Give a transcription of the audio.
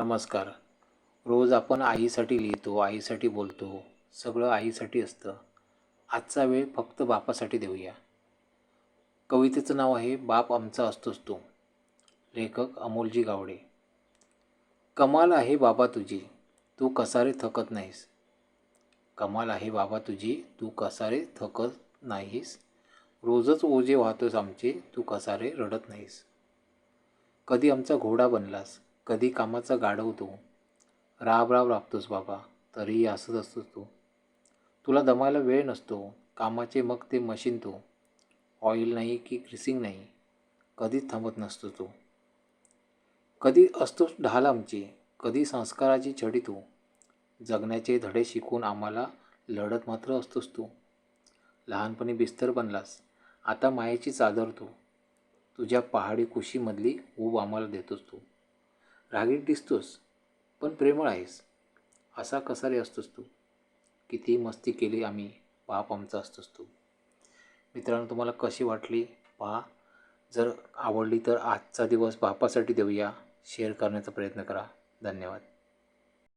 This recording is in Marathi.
नमस्कार. रोज आपण आईसाठी लिहितो आईसाठी बोलतो. सगळं आईसाठी असतं. आजचा वेळ फक्त बापासाठी देऊया. कवितेचं नाव आहे बाप आमचा असतोच तो. लेखक अमोलजी गावडे. कमाल आहे बाबा तुझी तू कसारे थकत नाहीस. कमाल आहे बाबा तुझी तू कसारे थकत नाहीस. रोजच ओझे वाहतोस आमचे तू कसारे रडत नाहीस. कधी आमचा घोडा बनलास कधी कामाचा गाढवतो राब राब राबतोस बाबा तरीही असंच असतोस तू. तुला दमायला वेळ नसतो कामाचे मग ते मशीन तो. ऑइल नाही की क्रिसिंग नाही कधीच थांबत नसतो तू. कधी असतोस ढाल आमची कधी संस्काराची छडी तू. जगण्याचे धडे शिकून आम्हाला लढत मात्र असतोस तू. लहानपणी बिस्तर बनलास आता मायेची चादर तू. तुझ्या पहाडी कुशीमधली ऊब आम्हाला देतोस तू. रागीट दिसतोस पण प्रेमळ आहेस. असा कसारे असतोस तू? किती मस्ती केली आम्ही बाप आमचा असतोस तू. मित्रांनो तुम्हाला कशी वाटली? पहा. जर आवडली तर आजचा दिवस बापासाठी देऊया. शेअर करण्याचा प्रयत्न करा. धन्यवाद.